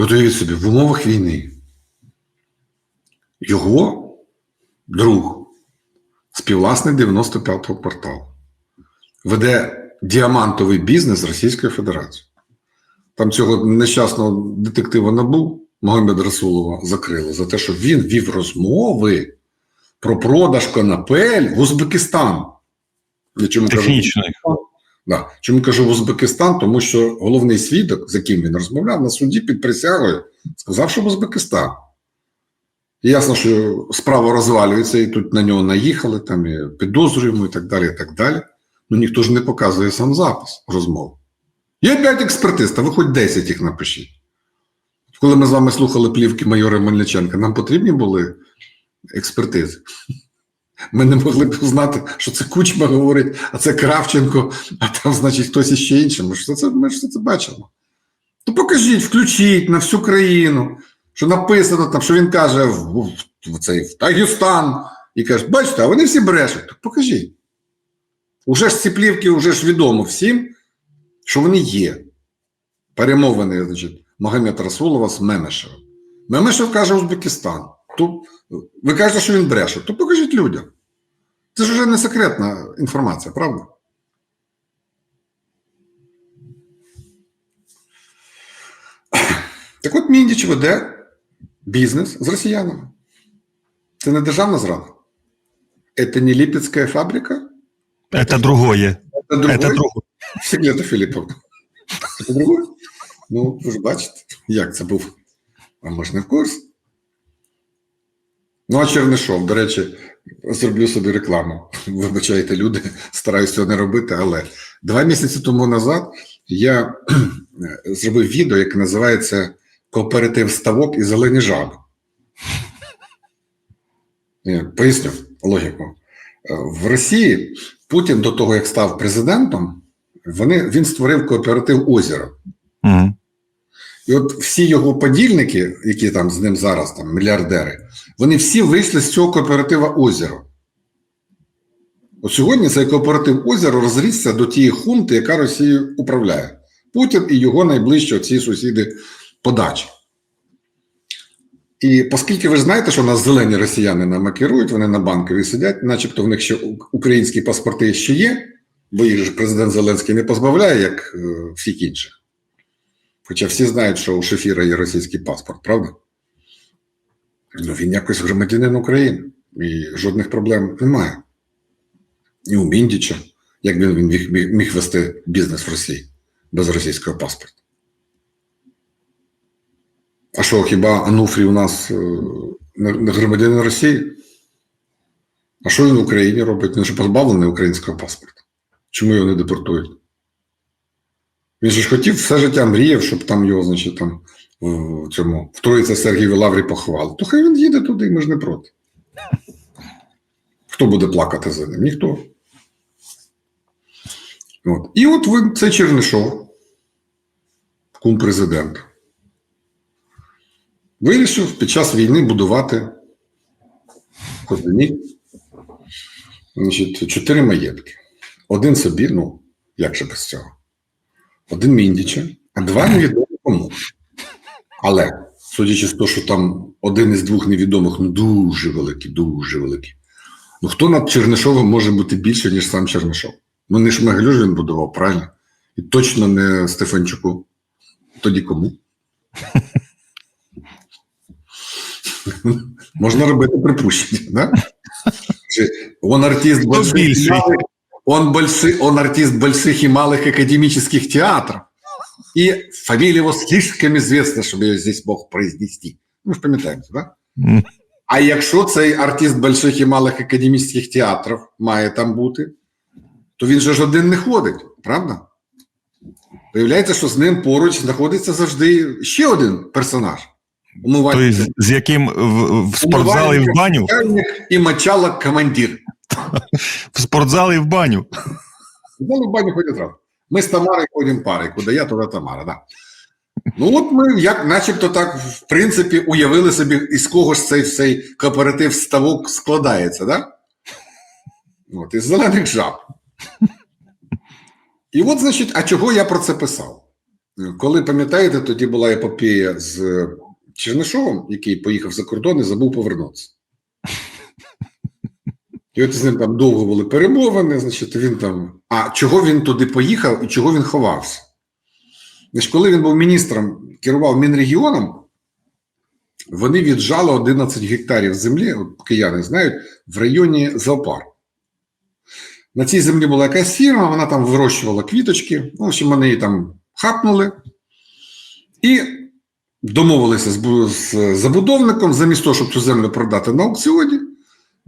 І от уявіть собі, в умовах війни його друг, співвласник 95-го кварталу, веде діамантовий бізнес з Російською Федерацією. Там цього нещасного детектива НАБУ Могомед Расулова закрили за те, що він вів розмови про продаж конопель в Узбекистан. Я кажу. Да. Чому кажу в Узбекистан? Тому що головний свідок, з яким він розмовляв, на суді під присягою сказав, що в Узбекистан. І ясно, що справа розвалюється, і тут на нього наїхали, там і підозрюємо, і так далі. і так далі. Ну ніхто ж не показує сам запис розмови. Є 5 експертиз, та ви хоч 10 їх напишіть. Коли ми з вами слухали плівки майора Мельниченка, нам потрібні були експертизи. Ми не могли б знати, що це Кучма говорить, а це Кравченко, а там, значить, хтось іще інший. Ми ж це, ми ж це бачимо. То покажіть, включіть на всю країну, що написано там, що він каже в, в, цей в Дагестан. І каже, бачите, а вони всі брешуть. Так покажіть. Уже ж ці плівки, вже ж відомо всім, що вони є. Перемовини, значить, Магомед Расулова з Мемешевим. Мемешев каже Узбекистан. То, ви кажете, що він бреше, то покажіть людям. Це ж вже не секретна інформація, правда? Так от Міндіч веде бізнес з росіянами. Це не державна зрада. Це не Липецька фабрика, Это другое. це другое. Это другое. Всегда Філіповна. Це другое? Ну, ви ж бачите, як це був. А ми ж не в курсі. Ну, а Чернишов, до речі, зроблю собі рекламу. Вибачайте, люди, стараюся цього не робити, але два місяці тому назад я зробив відео, яке називається Кооператив ставок і зелені жаби. Поясню логіку. Е, В Росії Путін до того, як став президентом, вони, він створив кооператив озеро. Мгм. І от всі його подільники, які там з ним зараз там мільярдери, вони всі вийшли з цього кооператива озеро. От сьогодні цей кооператив озеро розрісся до тієї хунти, яка Росією управляє. Путін і його найближчі оці сусіди подачі. І оскільки ви ж знаєте, що у нас зелені росіяни нами керують, вони на банковій сидять, начебто в них ще українські паспорти ще є, бо їх же президент Зеленський не позбавляє, як е, всіх інших. Хоча всі знають, що у Шефіра є російський паспорт, правда? Ну, він якось громадянин України, і жодних проблем немає. І у Міндіча, як він, міг, міг, вести бізнес в Росії без російського паспорта. А що, хіба Ануфрій у нас е, не громадянин Росії? А що він в Україні робить? Він же позбавлений українського паспорта. Чому його не депортують? Він же ж хотів все життя мріяв, щоб там його, значить, там в цьому в Троїці Сергієві Лаврі поховали. То хай він їде туди, ми ж не проти. Хто буде плакати за ним? Ніхто. От. І от ви, це Чернишов, кум президента. Вирішив під час війни будувати Козині значить, чотири маєтки. Один собі, ну, як же без цього? Один Міндіча, а два невідомо кому. Але, судячи з того, що там один із двох невідомих, ну дуже великий, дуже великий. Ну хто над Чернишовим може бути більше, ніж сам Чернишов? Ну, не Шмигалю ж він будував, правильно? І точно не Стефанчуку. Тоді кому? Можна робити припущення, да? Чи Он артист більший? Он, большой, он артист больших и малых академических театров. И фамилия его слишком известна, чтобы ее здесь мог произнести. Ну, ж пам'ятаєте, да? А якщо цей артист больших і малих академічних театрів має там бути, то він же ж один не ходить, правда? Виявляється, що з ним поруч знаходиться завжди ще один персонаж. Умивальник, Тобто, з яким в, в спортзал в баню? і мочалок командир. В спортзал і в баню. Ну, в баню ходять разом. Ми з Тамарою ходимо пари, куди я, туди Тамара, да. Ну, от ми, як начебто так, в принципі, уявили собі, із кого ж цей, цей кооператив ставок складається, да? От, із зелених жаб. І от, значить, а чого я про це писав? Коли пам'ятаєте, тоді була епопея з Чернишовим, який поїхав за кордон і забув повернутися. І от з ним там довго були перемовини, значить, він там. А чого він туди поїхав і чого він ховався? Значить, коли він був міністром, керував Мінрегіоном, вони віджали 11 гектарів землі, от кияни знають, в районі зоопарку. На цій землі була якась фірма, вона там вирощувала квіточки. Ну, в общем, вони її там хапнули і домовилися з забудовником, замість того, щоб цю землю продати на аукціоні.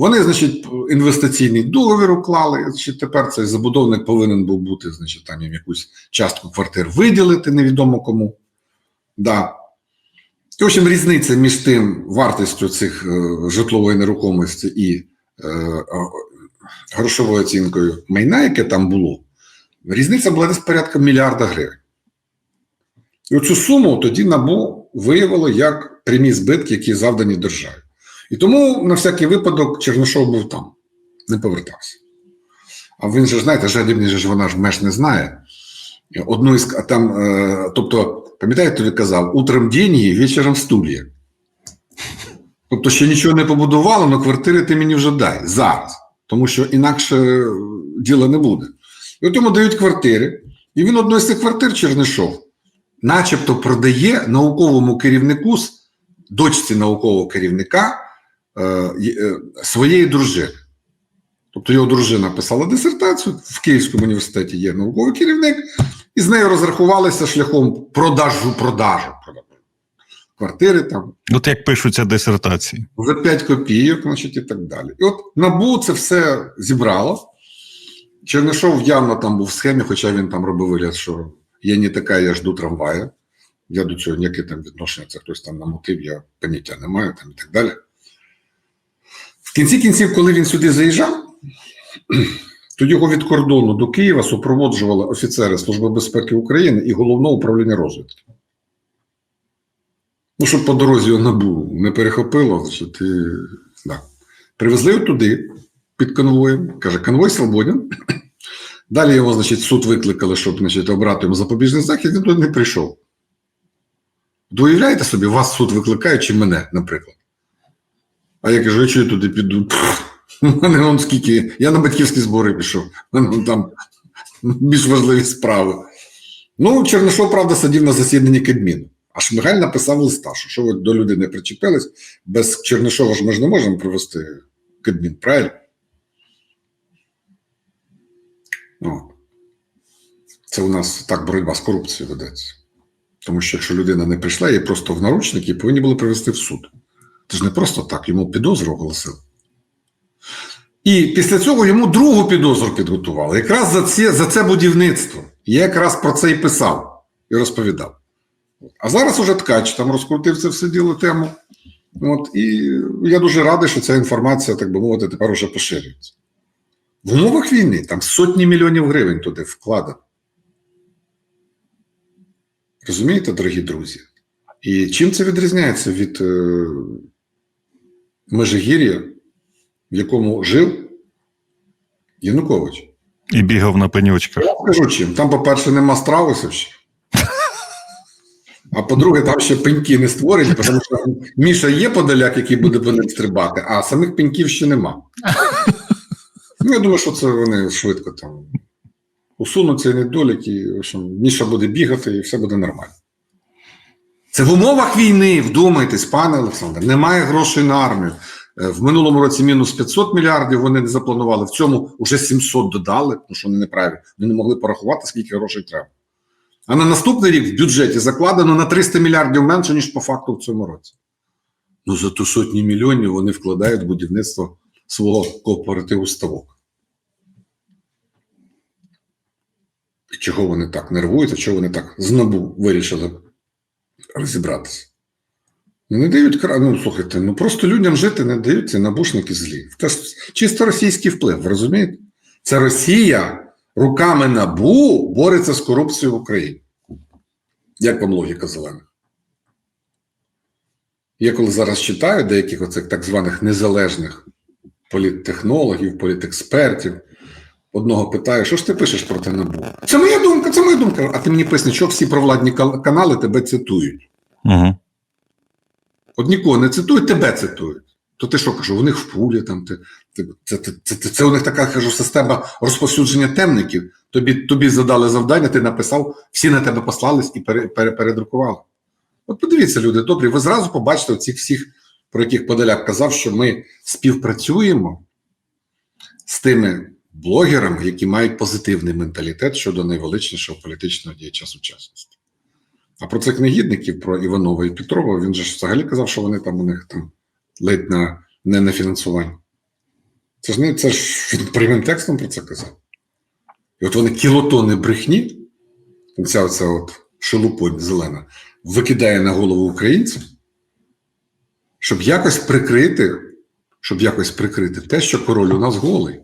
Вони, значить, інвестиційний договір уклали. Значить, тепер цей забудовник повинен був бути, значить, там їм якусь частку квартир виділити, невідомо кому. Да. В общем, різниця між тим вартістю цих е, житлової нерухомості і е, е, грошовою оцінкою майна, яке там було, різниця була десь порядка мільярда гривень. І оцю суму тоді НАБУ виявило як прямі збитки, які завдані державі. І тому на всякий випадок Чернишов був там, не повертався. А він же, знаєте, жадібний же ж вона ж меж не знає. Одну із там, е, тобто, пам'ятаєте, він казав, утром деньги, вечором стулья. Тобто, ще нічого не побудувало, але квартири ти мені вже дай зараз, тому що інакше е, діла не буде. І от йому дають квартири, і він одну з цих квартир Чернишов, начебто продає науковому керівнику, дочці наукового керівника своєї дружини. Тобто його дружина писала дисертацію в Київському університеті є науковий керівник, і з нею розрахувалися шляхом продажу продажу квартири там От як пишуться дисертації. за 5 копійок, значить, і так далі. І от НАБУ це все зібрало. Чернишов явно там був в схемі, хоча він там робив вигляд, що я не така, я жду трамвая. Я до цього ніяке там відношення, це хтось там намотив, я поняття не маю там і так далі. В кінці кінців, коли він сюди заїжджав, то його від кордону до Києва супроводжували офіцери Служби безпеки України і головного управління розвідки. Ну, щоб по дорозі його набу не перехопило, значить, і, да. привезли його туди під конвоєм. Каже, конвой свободен. Далі його, значить, суд викликали, щоб значить, обрати йому запобіжний захід, він туди не прийшов. Ви уявляєте собі, вас суд викликає, чи мене, наприклад. А я кажу, а чого я туди піду? Мене он скільки. Я на батьківські збори пішов. Там більш важливі справи. Ну, Чернишов, правда, сидів на засіданні Кабміну. А Шмигаль написав листа, що, що ви до людини причепились, без Чернишова ж ми ж не можемо провести Кабмін, правильно? От. Це у нас так боротьба з корупцією ведеться. Тому що якщо людина не прийшла, її просто в наручники повинні були привести в суд. Це ж не просто так, йому підозру оголосили. І після цього йому другу підозру підготували. Якраз за це, за це будівництво. Я якраз про це і писав і розповідав. А зараз уже ткач там розкрутив це все діло тему. От, і я дуже радий, що ця інформація, так би мовити, тепер уже поширюється. В умовах війни там сотні мільйонів гривень туди вкладено. Розумієте, дорогі друзі? І чим це відрізняється від е, Межигір'я, в якому жив Янукович? І бігав на пеньочках. Я скажу чим. Там, по-перше, нема страусів ще. А по-друге, там ще пеньки не створені, тому що Міша є подаляк, який буде по ним стрибати, а самих пеньків ще нема. Ну, я думаю, що це вони швидко там усунуть цей недолік, і в общем, Міша буде бігати, і все буде нормально. Це в умовах війни, вдумайтесь, пане Олександр, немає грошей на армію. Е, В минулому році мінус 500 мільярдів вони не запланували. В цьому вже 700 додали, тому що вони неправі. Вони не могли порахувати, скільки грошей треба. А на наступний рік в бюджеті закладено на 300 мільярдів менше, ніж по факту в цьому році. Ну, за ту сотні мільйонів вони вкладають в будівництво свого кооперативу ставок. Чого вони так нервуються, чого вони так з набу вирішили розібратися? Ну, Не дають ну слухайте, ну просто людям жити не дають набушники злі. Це чисто російський вплив, розумієте? Це Росія руками набу бореться з корупцією в Україні. Як вам логіка зелених? Я коли зараз читаю деяких оцих так званих незалежних політтехнологів, політекспертів, одного питає, що ж ти пишеш проти НАБУ? Це моя думка, це моя думка. А ти мені поясни, що всі провладні канали тебе цитують. Угу. От нікого не цитують, тебе цитують. То ти що кажу, у них в пулі там ти, ти, це, це, це, це, це у них така кажу, система розповсюдження темників. Тобі, тобі задали завдання, ти написав, всі на тебе послались і пере, пере, передрукували. От подивіться, люди добрі, ви зразу побачите цих всіх, про яких Подоляк казав, що ми співпрацюємо з тими блогерами, які мають позитивний менталітет щодо найвеличнішого політичного діяча сучасності. А про цих негідників, про Іванова і Петрова, він же ж взагалі казав, що вони там у них там ледь на не на фінансування. Це ж не це ж він прямим текстом про це казав. І от вони кілотони брехні, ця оця от шелупонь зелена, викидає на голову українцям, щоб якось прикрити, щоб якось прикрити те, що король у нас голий.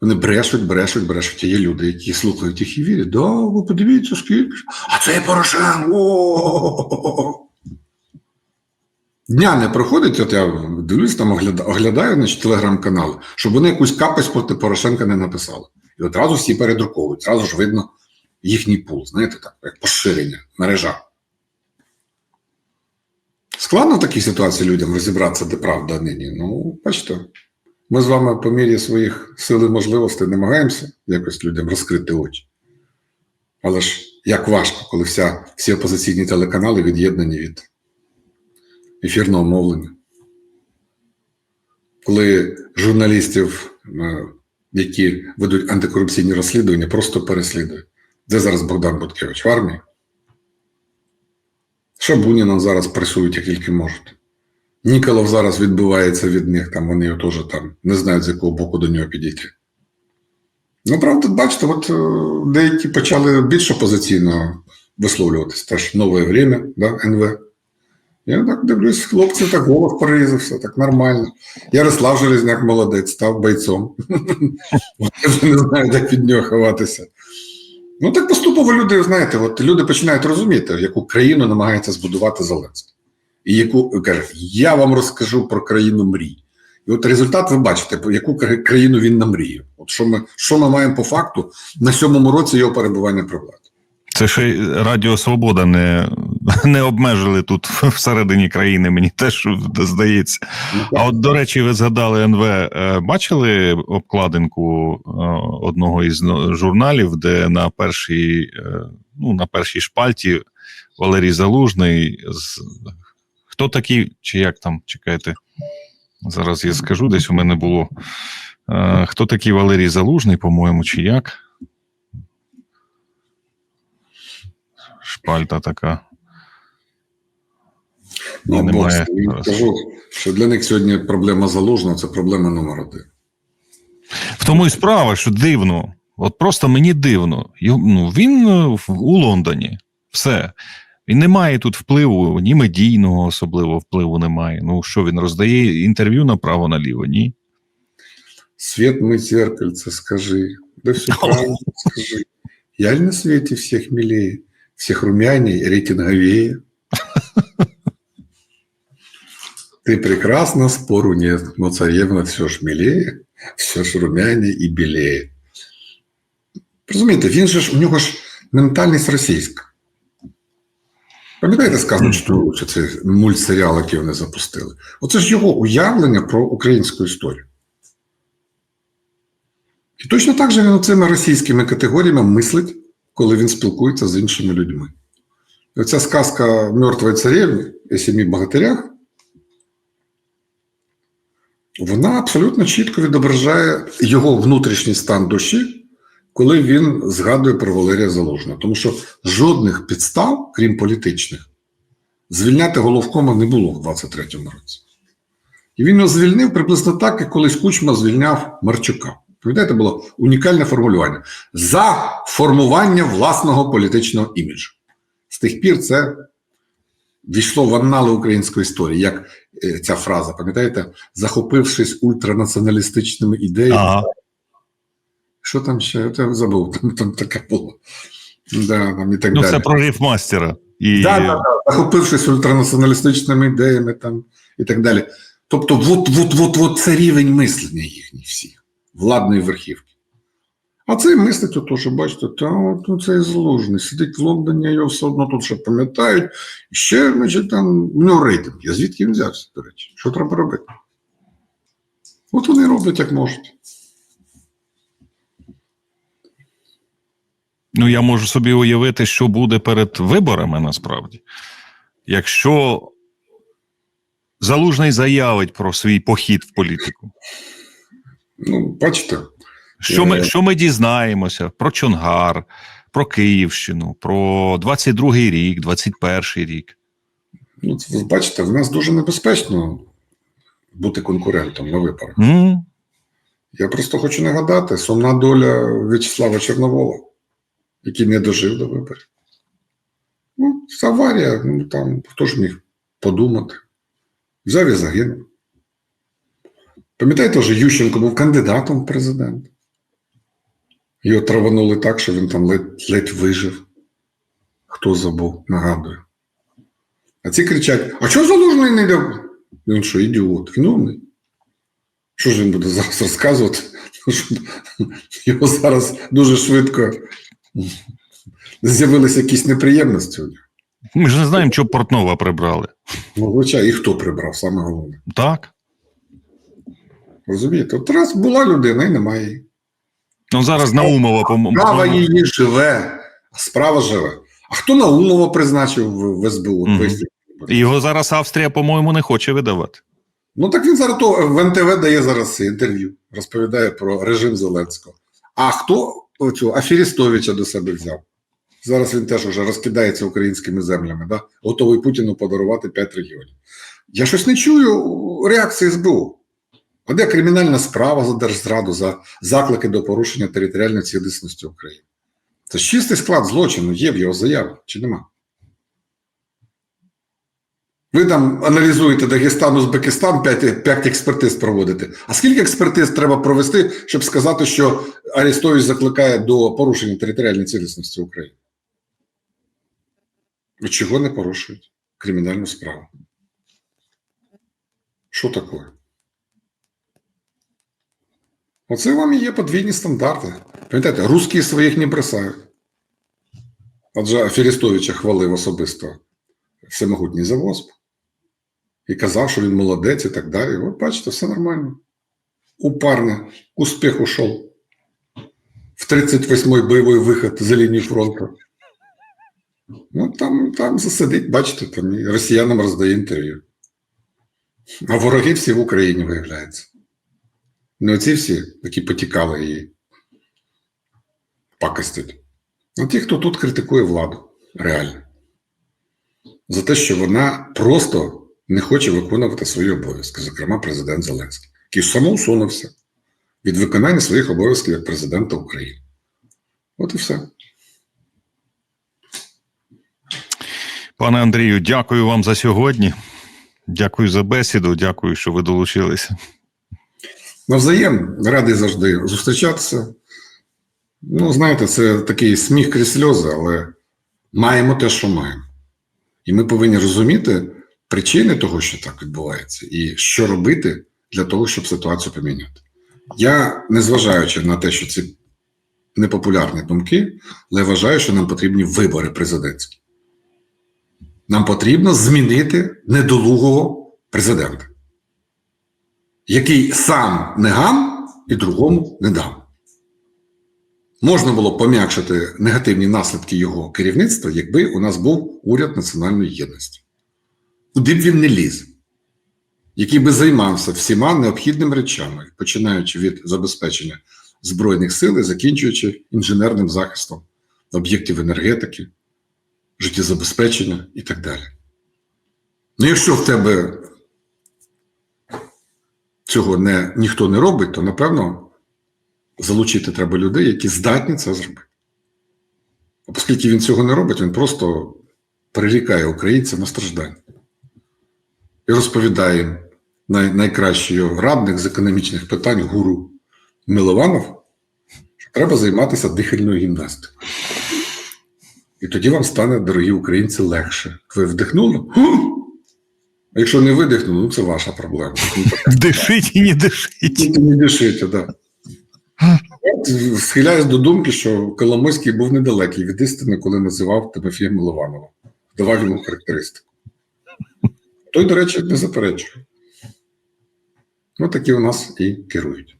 Вони брешуть, брешуть, брешуть. А є люди, які слухають їх і вірять. Да, ви подивіться, скільки. А це Порошенко. Дня не проходить, от я дивлюсь, там оглядаю, оглядаю значить, телеграм-канал, щоб вони якусь капець проти Порошенка не написали. І одразу всі передруковують, зразу ж видно їхній пул, знаєте, так, як поширення, мережа. Складно в такій ситуації людям розібратися, де правда нині. Ну, бачите, ми з вами по мірі своїх сил і можливостей намагаємося якось людям розкрити очі. Але ж як важко, коли вся, всі опозиційні телеканали від'єднані від ефірного мовлення. Коли журналістів, е, які ведуть антикорупційні розслідування, просто переслідують. Де зараз Богдан Буткевич в армії? Шабуніна зараз пресують, як тільки можуть. Ніколов зараз відбивається від них, там вони його теж там не знають, з якого боку до нього підійти. Ну, правда, бачите, от е, деякі почали більш опозиційно висловлюватись. Теж нове время, да, НВ. Я так дивлюсь, хлопці так голос порізався, так нормально. Ярослав Железняк молодець, став бойцом. Я вже не знаю, як від нього ховатися. Ну, так поступово люди, знаєте, от люди починають розуміти, яку країну намагається збудувати Зеленський. І яку каже, я вам розкажу про країну мрій. І от результат ви бачите, про яку країну він намріяв. От що ми, що ми маємо по факту на сьомому році його перебування при владі. Це ще й Радіо Свобода не, не обмежили тут всередині країни, мені теж здається. А от, до речі, ви згадали НВ. Е, Бачили обкладинку е, одного із ну, журналів, де на першій, е, ну, на першій шпальті Валерій Залужний. З... Хто такий, чи як там, чекайте? Зараз я скажу, десь у мене було. Е, Хто такий Валерій Залужний, по-моєму, чи як? Шпальта така. Ну, Немає ним. кажу, що для них сьогодні проблема залужного це проблема номер один. В тому і справа, що дивно. От просто мені дивно. Його- Ну, він е, у Лондоні. Все. Він не має тут впливу, ні медійного особливо впливу немає. Ну що він роздає інтерв'ю направо наліво? Ні. Свет мы зеркальце, скажи. Да все правильно, скажи. Я ли на свете всех милее, всех румяней, рейтинговее? Ты прекрасна, спору нет, но царевна все ж милее, все ж румяней і білее. Розумієте, він же ж, у нього ж ментальність російська. Пам'ятаєте, сказано, що це мультсеріал, який вони запустили? Оце ж його уявлення про українську історію. І точно так же він цими російськими категоріями мислить, коли він спілкується з іншими людьми. І оця сказка мертвої царівни і сімі богатирях, вона абсолютно чітко відображає його внутрішній стан душі, коли він згадує про Валерія Залужного. Тому що жодних підстав, крім політичних, звільняти головкома не було в 23-му році. І він його звільнив приблизно так, як колись Кучма звільняв Марчука. Пам'ятаєте, було унікальне формулювання за формування власного політичного іміджу. З тих пір це війшло в аннали української історії, як е, ця фраза, пам'ятаєте, захопившись ультранаціоналістичними ідеями. Ага. Що там ще? Я забув, там, там таке було. Да, там і так Ну, далі. це про рифмастера. І... Да, да, да. Захопившись ультранаціоналістичними ідеями там, і так далі. Тобто, от, от, от, от це рівень мислення їхніх всіх. владної верхівки. А цей мислить отож, бачите, та от ну, цей злужний, сидить в Лондоні, його все одно тут ще пам'ятають. Ще, значить, там в нього рейтинг. є. звідки він взявся, до речі? Що треба робити? От вони роблять як можуть. Ну, я можу собі уявити, що буде перед виборами насправді. Якщо Залужний заявить про свій похід в політику, Ну, бачите, що ми, Е. що ми дізнаємося про Чонгар, про Київщину, про 22-й рік, 21-й рік. ну, ви бачите, в нас дуже небезпечно бути конкурентом на виборах. М? Я просто хочу нагадати сумна доля В'ячеслава Чорновола, який не дожив до виборів. Ну, це аварія, ну там хто ж міг подумати. Взяв і загинув. Пам'ятаєте, вже Ющенко був кандидатом в президент. Його траванули так, що він там ледь, ледь вижив. Хто забув, нагадую. А ці кричать: а чого залужний не йде? Він що, ідіот? Він умний. Що ж він буде зараз розказувати? Його зараз дуже швидко з'явилися якісь неприємності. Ми ж не знаємо, чого Портнова прибрали. Ну, звичайно, і хто прибрав, саме головне. Так. Розумієте? От раз була людина і немає її. Ну зараз Наумова, по-моєму. Справа її живе, а справа живе. А хто Наумова призначив в, СБУ? Мгм. Його зараз Австрія, по-моєму, не хоче видавати. Ну так він зараз то в НТВ дає зараз інтерв'ю, розповідає про режим Зеленського. А хто оцю Аферістовича до себе взяв? Зараз він теж вже розкидається українськими землями, да? готовий Путіну подарувати 5 регіонів. Я щось не чую реакції СБУ. А де кримінальна справа за держзраду, за заклики до порушення територіальної цілісності України? Це ж чистий склад злочину є в його заяві, чи нема? Ви там аналізуєте Дагестан, Узбекистан, 5, 5 експертиз проводите. А скільки експертиз треба провести, щоб сказати, що Арестович закликає до порушення територіальної цілісності України? Чого не порушують кримінальну справу? Що таке? Оце вам і є подвійні стандарти. Пам'ятаєте, русські своїх не бросають. Адже Аферістовича хвалив особисто всемогутній завозб. І казав, що він молодець і так далі. От бачите, все нормально. У парня успіх ушов. В 38-й бойовий виход за лінію фронту. Ну, там, там засидить, бачите, там і росіянам роздає інтерв'ю. А вороги всі в Україні виявляються. Не оці всі, які потікали її пакостять. А ті, хто тут критикує владу, реально. За те, що вона просто не хоче виконувати свої обов'язки, зокрема президент Зеленський, який самоусунувся від виконання своїх обов'язків як президента України. От і все. Пане Андрію, дякую вам за сьогодні. Дякую за бесіду. Дякую, що ви долучилися. Навзаєм радий завжди зустрічатися. Ну, знаєте, це такий сміх крізь сльози, але маємо те, що маємо. І ми повинні розуміти причини того, що так відбувається, і що робити для того, щоб ситуацію поміняти. Я, незважаючи на те, що це непопулярні думки, але вважаю, що нам потрібні вибори президентські. Нам потрібно змінити недолугого президента, який сам не гам і другому не дам. Можна було пом'якшити негативні наслідки його керівництва, якби у нас був уряд національної єдності. Куди б він не ліз, який би займався всіма необхідними речами, починаючи від забезпечення Збройних сил закінчуючи інженерним захистом об'єктів енергетики, життєзабезпечення і так далі. Ну, якщо в тебе цього не, ніхто не робить, то напевно залучити треба людей, які здатні це зробити. Оскільки він цього не робить, він просто прирікає українців на страждання і розповідає най, найкращий його радник з економічних питань гуру Милованов, що треба займатися дихальною гімнастикою. І тоді вам стане, дорогі українці, легше. Ви вдихнули? А якщо не видихнули, ну це ваша проблема. Дишіть і не дишіть. Тільки не дишите, да. Схиляюсь до думки, що Коломойський був недалекий від істини, коли називав Тимофія Милованова, давав йому характеристику. Той, до речі, не заперечує. Ну, такі у нас і керують.